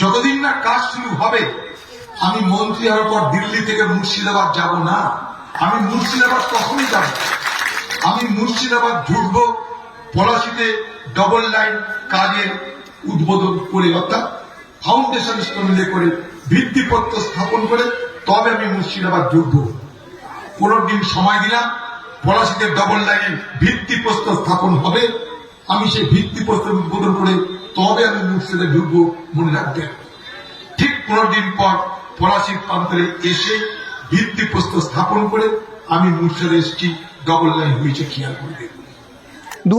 যতদিন না কাজ শুরু হবে, আমি মন্ত্রী হওয়ার পর দিল্লি থেকে মুর্শিদাবাদ যাব না। আমি মুর্শিদাবাদ কখনই যাব আমি মুর্শিদাবাদ ঢুকবো, পলাশিতে ডবল লাইন কাজের উদ্বোধন করে, অর্থাৎ ফাউন্ডেশন স্টোনে করে, ভিত্তিপত্র স্থাপন করে, তবে আমি মুর্শিদাবাদ ঢুকবো। পনেরো দিন সময় দিলাম, পলাশিতে ডবল লাইনের ভিত্তিপ্রস্তর স্থাপন হবে। আমি সেই ভিত্তিপ্রস্তর উদ্বোধন করে তবে আমি মুর্শিদে ঢুকবো মনে রাখবেন। ঠিক পনেরো দিন পর পলাশির প্রান্তরে এসে ভিত্তিপ্রস্তর স্থাপন করে আমি মুর্শিদে এসেছি ডবল লাইন হয়েছে, খেয়াল করবে। দু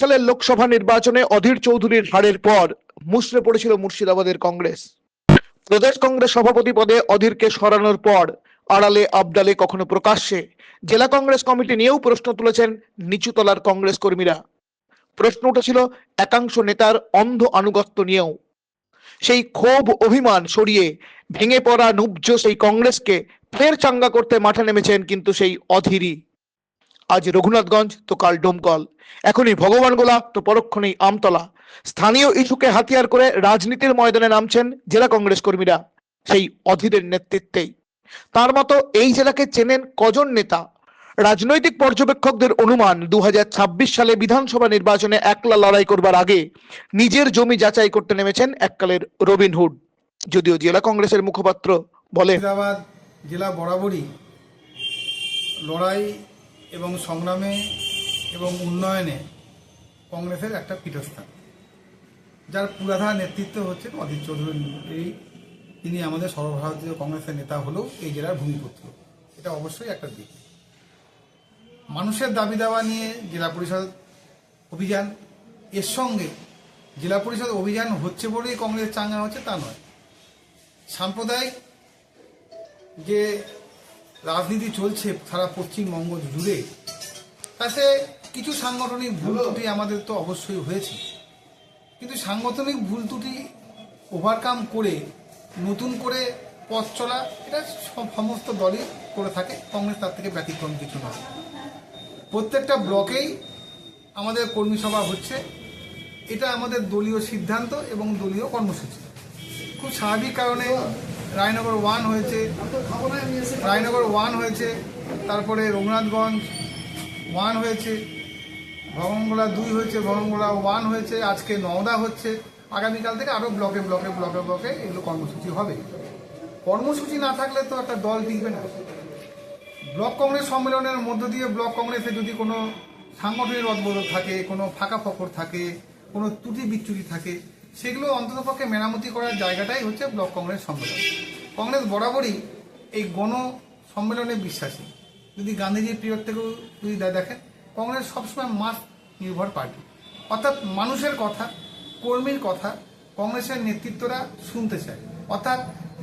সালের লোকসভা নির্বাচনে অধীর চৌধুরীর হারের পর মুষড়ে পড়েছিল মুর্শিদাবাদের কংগ্রেস। প্রদেশ কংগ্রেস সভাপতি পদে অধীরকে সরানোর পর আড়ালে আবডালে কখনো প্রকাশ্যে। জেলা কংগ্রেস কমিটি নিয়েও প্রশ্ন তুলেছেন নিচুতলার কংগ্রেস কর্মীরা। প্রশ্ন উঠেছিল একাংশ নেতার অন্ধ আনুগত্য নিয়েও। সেই ক্ষোভ, অভিমান সরিয়ে ভেঙে পড়া নুব্জ সেই কংগ্রেসকে ফের চাঙ্গা করতে মাঠে নেমেছেন কিন্তু সেই অধীরই। আজ রঘুনাথগঞ্জ, তো কাল ডোমকল। এখনই ভগবানগোলা তো পরক্ষণেই আমতলা। স্থানীয় ইস্যুকে হাতিয়ার করে রাজনীতির ময়দানে নামছেন জেলা কংগ্রেস কর্মীরা, সেই অধীরের নেতৃত্বেই। তার মতো এই জেলাকে চেনেন কজন নেতা? রাজনৈতিক পর্যবেক্ষকদের অনুমান দু হাজার ছাব্বিশ সালে বিধানসভা নির্বাচনে একলা লড়াই করবার আগে নিজের জমি যাচাই করতে নেমেছেন এককালের রবিনহুড যদিও জেলা কংগ্রেসের মুখপাত্র মুর্শিদাবাদ জেলা বরাবরই লড়াই এবং সংগ্রামে এবং উন্নয়নে কংগ্রেসের একটা পীঠস্থান। যার পুরাধার নেতৃত্ব হচ্ছে অধীর চৌধুরী এই তিনি আমাদের সর্বভারতীয় কংগ্রেসের নেতা হলেও এই জেলার ভূমিপুত্র। এটা অবশ্যই একটা দিক। মানুষের দাবি দাওয়া নিয়ে জেলা পরিষদ অভিযান এর সঙ্গে জেলা পরিষদ অভিযান হচ্ছে বলেই কংগ্রেস চাঙ্গা হচ্ছে তা নয়। সাম্প্রদায়িক যে রাজনীতি চলছে সারা পশ্চিমবঙ্গ জুড়ে তাতে কিছু সাংগঠনিক ভুল ত্রুটি আমাদের তো অবশ্যই হয়েছে। কিন্তু সাংগঠনিক ভুল ত্রুটি ওভারকাম করে নতুন করে পথ চলা এটা সব সমস্ত দলই করে থাকে কংগ্রেস তার থেকে ব্যতিক্রম কিছু নয়। প্রত্যেকটা ব্লকেই আমাদের কর্মী সভা হচ্ছে। এটা আমাদের দলীয় সিদ্ধান্ত এবং দলীয় কর্মসূচি। খুব স্বাভাবিক কারণে রায়নগর ওয়ান হয়েছে, রায়নগর ওয়ান হয়েছে, তারপরে রঘুনাথগঞ্জ ওয়ান হয়েছে, ভবনগোলা দুই হয়েছে, ভবনগোলা ওয়ান হয়েছে, আজকে নওদা হচ্ছে। আগামীকাল থেকে আরও ব্লকে ব্লকে ব্লকে ব্লকে এগুলো কর্মসূচি হবে। কর্মসূচি না থাকলে তো একটা দল টিকবে না। ব্লক কংগ্রেস সম্মেলনের মধ্য দিয়ে ব্লক কংগ্রেসে যদি কোনো সাংগঠনিক অদবদল থাকে, কোনো ফাঁকা ফকর থাকে, কোনো ত্রুটি বিচ্যুতি থাকে, সেগুলো অন্ততপক্ষে মেরামতি করার জায়গাটাই হচ্ছে ব্লক কংগ্রেস সম্মেলন। কংগ্রেস বরাবরই এই গণ সম্মেলনে বিশ্বাসী। যদি গান্ধীজির পিরিয়ড থেকেও যদি দেখেন, কংগ্রেস সবসময় মাস নির্ভর পার্টি। অর্থাৎ মানুষের কথা, কর্মীর কথা কংগ্রেসের নেতৃত্বরা শুনতে চায়। অর্থাৎ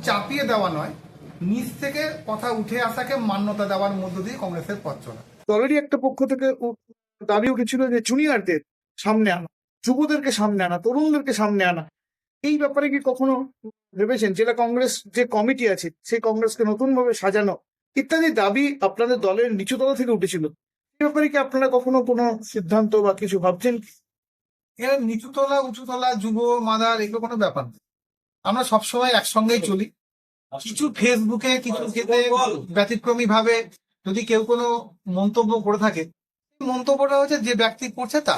চাপিয়ে দেওয়া নয় নিচ থেকে কথা উঠে আসাকে মান্যতা দেওয়ার মধ্য দিয়ে কংগ্রেসের পথ চলা। দলেরই একটা পক্ষ থেকে দাবি উঠেছিল যে জুনিয়রদের সামনে আনা যুবদেরকে সামনে আনা তরুণদেরকে সামনে আনা এই ব্যাপারে কি কখনো ভেবেছেন? জেলা কংগ্রেস যে কমিটি আছে সেই কংগ্রেসকে নতুন ভাবে সাজানো ইত্যাদি দাবি আপনাদের দলের নিচুতলা থেকে উঠেছিল। এই ব্যাপারে কি আপনারা কখনো কোনো সিদ্ধান্ত বা কিছু ভাবছেন এখানে নিচুতলা উঁচুতলা যুব মাদার এগুলো কোনো ব্যাপার না। আমরা সবসময় একসঙ্গেই চলি। কিছু ফেসবুকে কিছু ক্ষেত্রে ব্যতিক্রমী ভাবে যদি কেউ কোনো মন্তব্য করে থাকে মন্তব্যটা হচ্ছে যে ব্যক্তি করছে তা।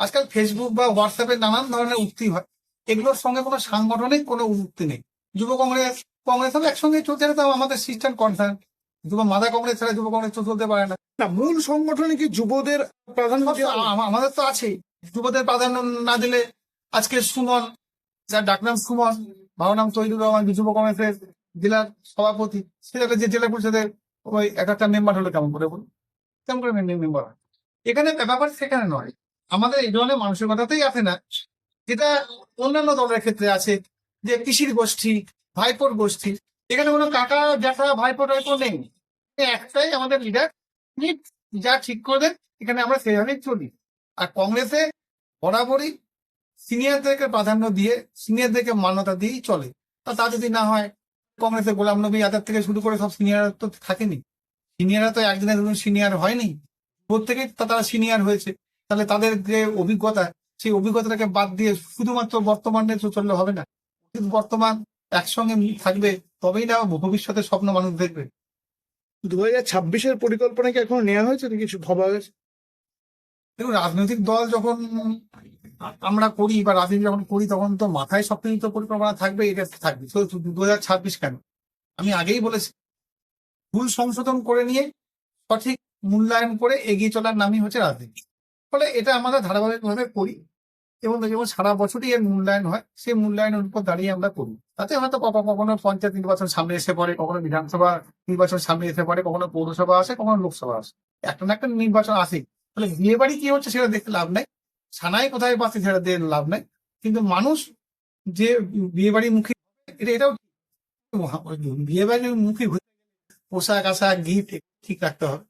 আজকাল ফেসবুক বা হোয়াটসঅ্যাপে নানান ধরনের উক্তি হয়। এগুলোর সঙ্গে কোনো সাংগঠনিক কোনো উক্তি নেই। যুব কংগ্রেস কংগ্রেস সব একসঙ্গে চলছে এটা তো আমাদের সিস্টেম কনসার্ন যুব মাদা কংগ্রেস ছাড়া যুব কংগ্রেস তো চলতে পারে না। না মূল সংগঠনে কি যুবদের প্রাধান্য আমাদের তো আছেই। যুবদের প্রাধান্য না দিলে আজকে সুমন যার ডাকনাম সুমন ভালো নাম তৈরুর রহমান যুব কংগ্রেসের জেলার সভাপতি সেটা যে জেলা পরিষদের ওই এক একটা মেম্বার হলো কেমন করে বলুন? কেমন করে মেম্বার হয়? এখানে ব্যাপার সেখানে নয়। আমাদের এই ধরনের মানুষের কথাতেই আসে না। যেটা অন্যান্য দলের ক্ষেত্রে আছে, যে কৃষির গোষ্ঠী, ভাইপোর গোষ্ঠী, এখানে কোনো কাকা, জ্যাঠা, ভাইপো, টাইপো নেই। একটাই আমাদের লিডার যা ঠিক করে দেন এখানে আমরা সেইভাবেই চলি। আর কংগ্রেসে বরাবরই সিনিয়রদেরকে প্রাধান্য দিয়ে সিনিয়রদেরকে মান্যতা দিয়েই চলে। তা তা যদি না হয় কংগ্রেসে গোলাম নবী আজাদ থেকে শুরু করে সব সিনিয়র তো থাকেনি। সিনিয়ররা তো একদিনের দুদিন সিনিয়র হয়নি। প্রত্যেকেই তারা সিনিয়র হয়েছে। তাহলে তাদের যে অভিজ্ঞতা সেই অভিজ্ঞতাটাকে বাদ দিয়ে শুধুমাত্র বর্তমানে তো চললে হবে না। কিন্তু বর্তমান একসঙ্গে থাকবে তবেই না ভবিষ্যতে স্বপ্ন মানুষ দেখবে। দু হাজার ছাব্বিশের পরিকল্পনা কি এখন নেওয়া হয়েছে? নাকি কিছু ভাবা হয়েছে? দেখুন রাজনৈতিক দল যখন আমরা করি বা রাজনীতি যখন করি, তখন তো মাথায় সব কিছু তো পরিকল্পনা থাকবে এটা থাকবে। তো দু হাজার ছাব্বিশ কেন? আমি আগেই বলেছি, ভুল সংশোধন করে নিয়ে সঠিক মূল্যায়ন করে এগিয়ে চলার নামই হচ্ছে রাজনীতি। ফলে এটা আমরা ধারাবাহিকভাবে করি এবং যেমন সারা বছরই এর মূল্যায়ন হয়, সেই মূল্যায়নের উপর দাঁড়িয়ে আমরা করি। তাতে হয়তো কখনো পঞ্চায়েত নির্বাচন সামনে এসে পড়ে, কখনো বিধানসভা নির্বাচন সামনে এসে পড়ে, কখনো পৌরসভা আসে, কখনো লোকসভা আসে। একটা না একটা নির্বাচন আসে তাহলে বিয়ে বাড়ি কি হচ্ছে সেটা দেখতে লাভ নাই। সানাই কোথায় বাসে সেটা দিয়ে লাভ নাই। কিন্তু মানুষ যে বিয়ে বাড়ির মুখী এটা, এটাও বিয়ে বাড়ির মুখী পোশাক আশাক গিফট ঠিক রাখতে হবে।